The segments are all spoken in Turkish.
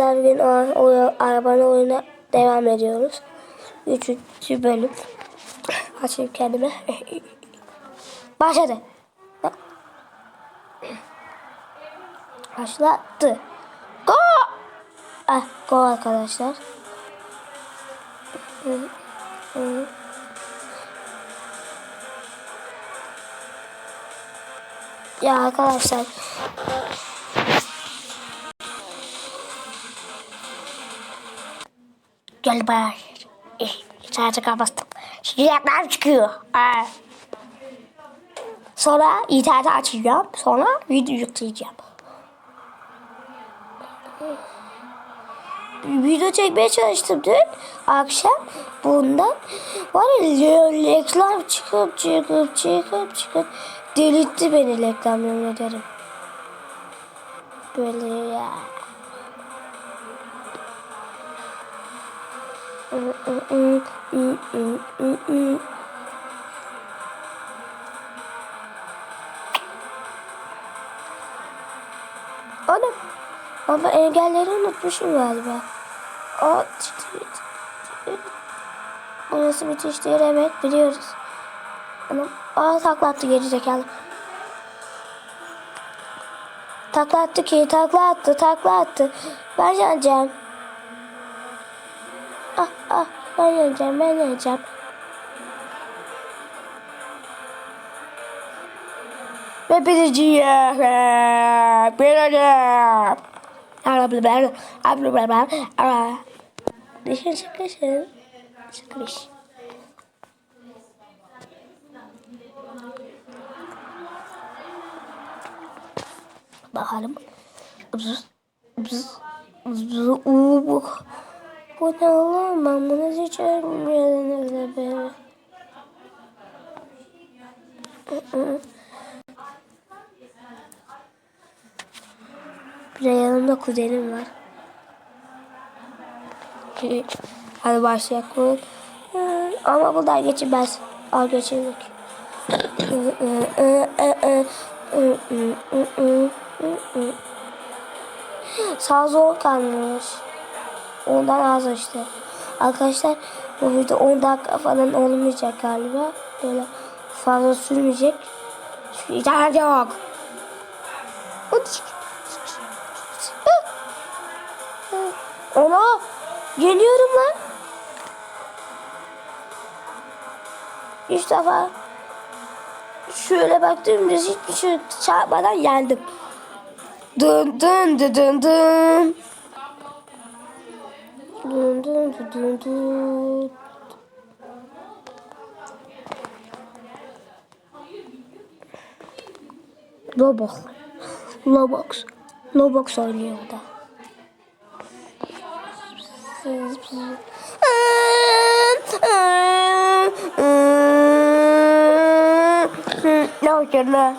Arkadaşlar bugün o, o arabanın oyuna devam ediyoruz. Üçüncü bölüm. Açayım kendime. Başladı. Başlattı. Go! Ah, go arkadaşlar. Ya arkadaşlar Gel bari. Eh, sadece kapattım. Şimdi reklam çıkıyor. Sonra interneti açacağım. Sonra video yükleyeceğim. Video çekmeye çalıştım dün akşam bundan var ya reklam çıkıp çıkıp çıkıp çıkıp delirtti beni reklam yemin. Böyle ya. Anam. Ama engelleri unutmuşum galiba. Aa, Burası müthiştir evet biliyoruz. Anam. Aa taklattı geri zekalı. Takla attı ki takla attı takla attı. Ben yanacağım. Ah ah ben yanacağım ben yanacağım. Ve biriciye biriciye. Abla abla abla abla. Dişin sıkışın. Sıkış. Bakalım. Bız, bız, bız, uuu. Bu oğlum? Ben bunu hiç ölmüyorum be. Bir de yanımda kuzenim var. Hadi başlayalım. Ama buradan geçilmez. Al geçirdik. Sağ zor kalmış. Ondan az işte. Arkadaşlar bu video 10 dakika falan olmayacak galiba. Böyle fazla sürmeyecek. Çünkü internet yok. Ona geliyorum lan. Üç defa şöyle baktığımda hiçbir şey çarpmadan yendim. Dın dın dın dın dın. Dun dun dun oynuyor da. Ne olacak lan?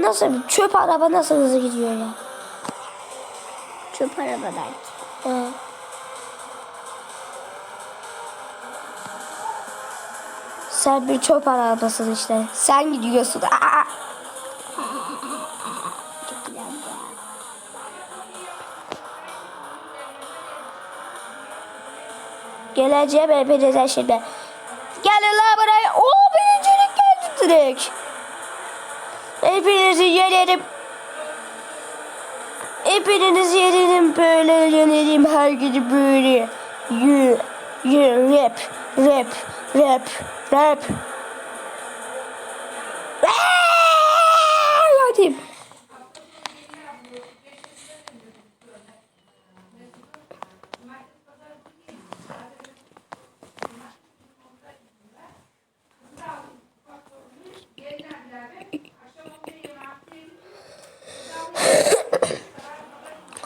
O nasıl çöp araba nasıl hızlı gidiyor ya? Çöp arabadan. He. Sen bir çöp arabasın işte. Sen gidiyorsun. Aa! Geleceğim hepinize şimdi. Gelin lan buraya. Oo birincilik geldi direkt. Hepinizi yenerim. Hepinizi yenerim böyle yenerim her gece böyle. Yü, yü, rap, rap, rap, rap. Hadi.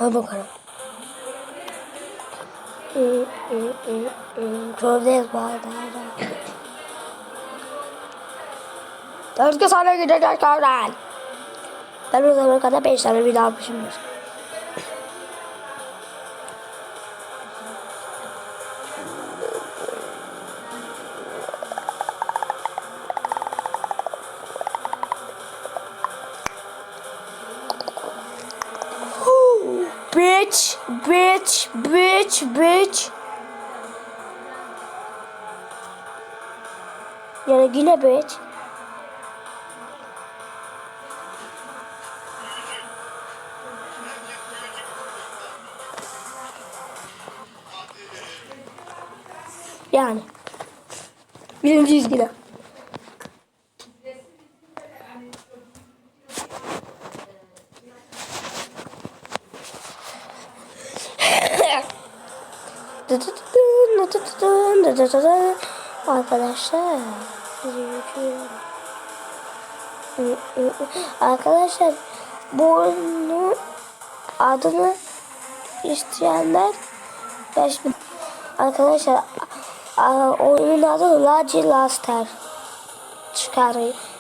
Al bakalım. Köydeyiz bu arada. Özgü sana gidecek köyden. Ben o zamana kadar 5 tane video almışımdır. Bitch, bitch. Yani yine bitch. Yani. Birinciyiz yine. Arkadaşlar. Arkadaşlar bu adını isteyenler arkadaşlar oyunun adı Laci Laster çıkar.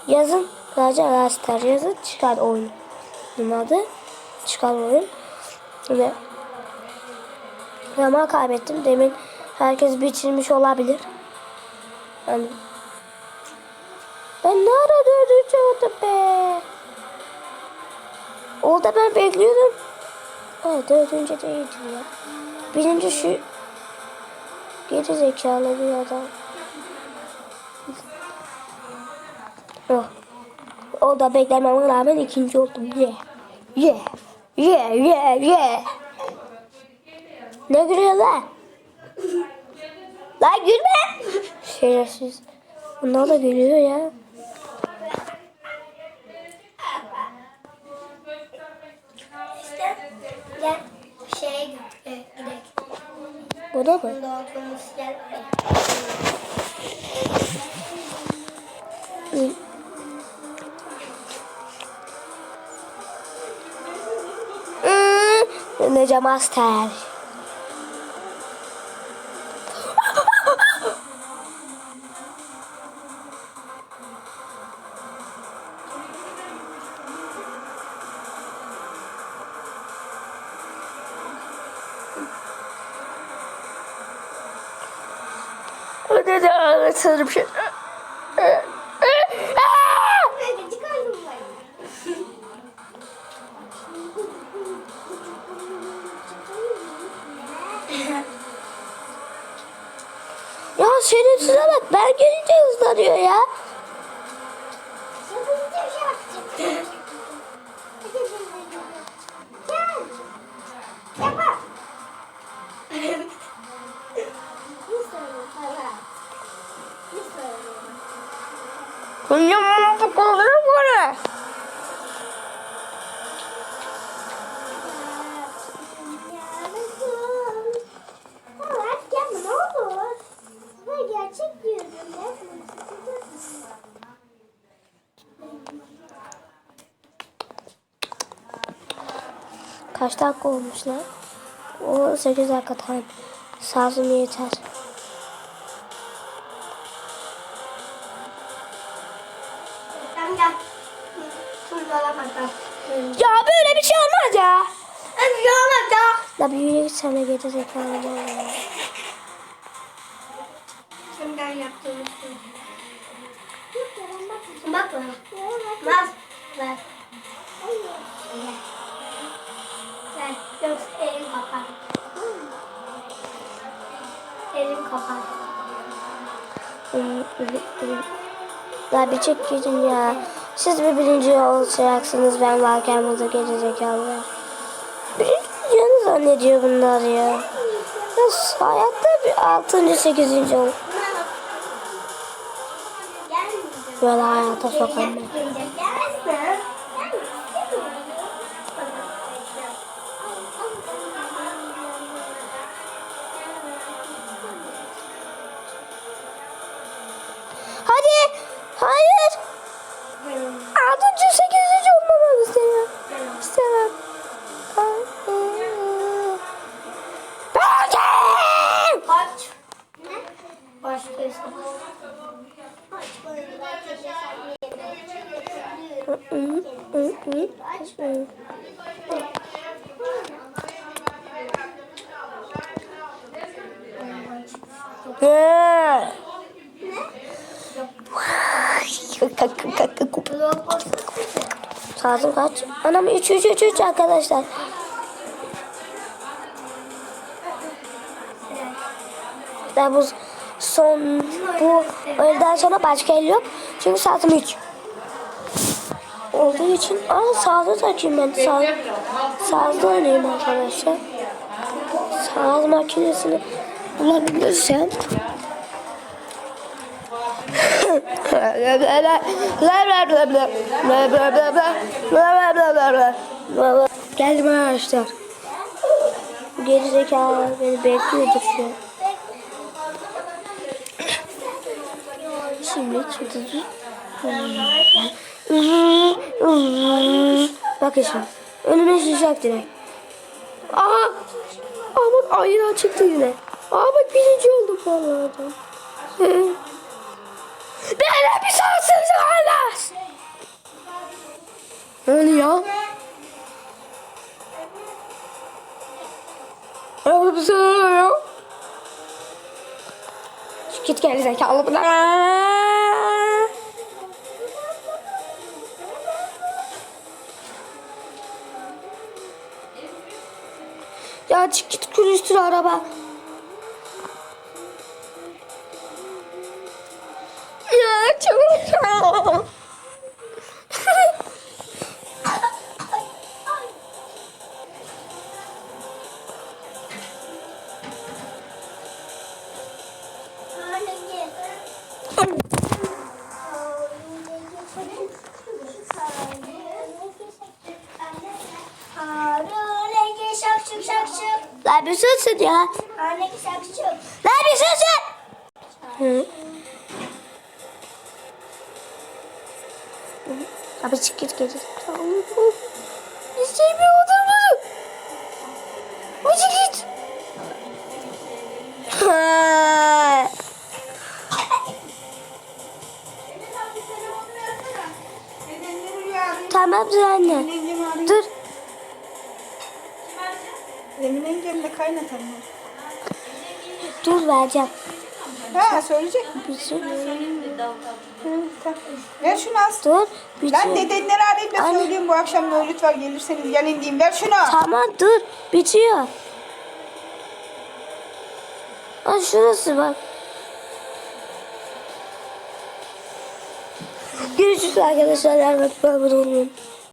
Yazın Laci Laster yazın çıkar oyunun adı çıkar oyun. Ve Zaman kaybettim. Demin herkes bitirmiş olabilir. Yani ben ne ara dördüncü oldum be? Orada ben bekliyordum. Evet dördüncü değildi ya. Birinci şu geri zekalı bir adam. Oh. O da beklememe rağmen ikinci oldum. Yeah. Yeah. Yeah. Yeah. Yeah. Ne gülüyor lan? Lan gülme. Şerefsiz. Bunlar da gülüyor ya. İşte gel şeye gidelim. Bu da mı? Burada oturmuş Hadi de anlatırım şimdi. Ya şerefsize bak ben gelince hızlanıyor ya. Ben gerçek diyorum. Yapma. Kaç dakika olmuş lan? O 8 dakika tamam. Sağzım yeter. Ya böyle bir şey olmaz ya. Hadi yola da. La bir yürü git sana geri zekalı ya. Şimdiden yaptığımız şey. Bak bana. Bak. Ver. Yoksa elim kapar. Elim kapar. La bir çek gidin ya. Siz bir birinci olacaksınız ben varken burada geri zekalı. Birinci zannediyor bunlar ya. Ya hayatta bir altıncı sekizinci ol. Böyle hayata sokamam. Gelmezsin. Saatim kaç? Anam 3 3 3 3 arkadaşlar. Daha bu son bu öğleden sonra başka el yok. Çünkü saatim 3. Olduğu için aa sağda da açayım ben. Sağ, sağda oynayayım arkadaşlar. Sağ makinesini bulabilirsem. Geldim arkadaşlar. Geri zekalar beni bekliyordur şu an. Şimdi çıtı Bakın şimdi. Önüme şişecek direkt. Aa! Aa bak ayıdan çıktı yine. Aa bak birinci oldum vallahi. Böyle bir şanssızlık olmaz. Ne oluyor? Öyle bir şey oluyor. Git geri zekalı buna. Ya çık git külüstür araba. Ya çok bir susun ya. Anne şakşuk. Lan bir susun. Hı. Abi çık git geri. İstemiyorum bunu. Hadi git. Tamam anne. Kaynatam var. Dur vereceğim. Ha söyleyecek mi? Bir şey. Hı, tamam. Ver şunu az. Dur. Bir Lan şey. dedenleri arayayım da Anne. söyleyeyim bu akşam Mevlüt var gelirseniz gelin diyeyim. Ver şunu. Tamam dur. Bitiyor. Aa şurası bak. Görüşürüz arkadaşlar. Hemen abone olmayı.